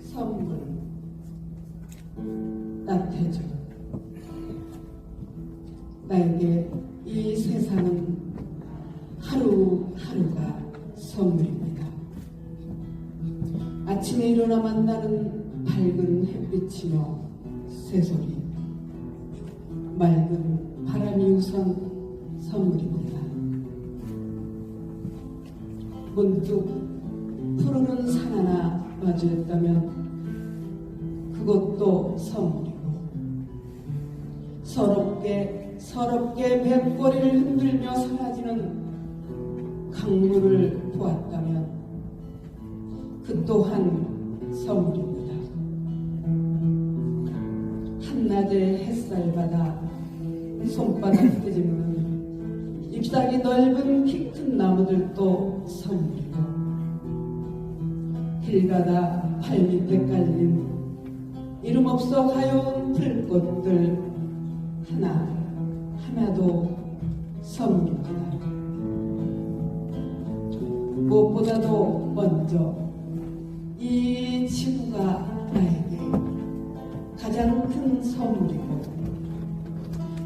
선물 나태주 나에게 이 세상은 하루하루가 선물입니다. 아침에 일어나 만나는 밝은 햇빛이며 새소리 맑은 바람이 우선 선물입니다. 문득 푸르른 산 하나 마주했다면 그것도 선물이고 서럽게 서럽게 뱃꼬리를 흔들며 사라지는 강물을 보았다면 그 또한 선물입니다. 한낮의 햇살바다 손바닥 끄집는 잎사귀 넓은 키 큰 나무들도 선물이고 길 가다 발밑에 깔린 이름 없어 가여운 풀꽃들 하나 하나도 선물입니다. 무엇보다도 먼저 이 지구가 나에게 가장 큰 선물이고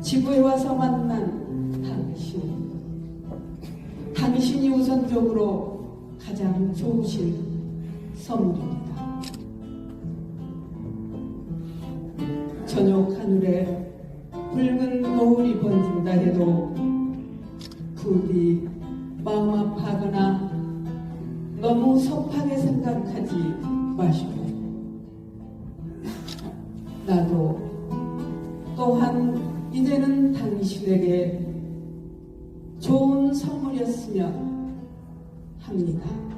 지구에 와서 만난 우선적으로 가장 좋으신 선물입니다. 저녁 하늘에 붉은 거울이 번진다 해도 부디 마음 아파하거나 너무 섭하게 생각하지 마시고 나도 또한 이제는 당신에게 좋은 선물이었으면 합니다.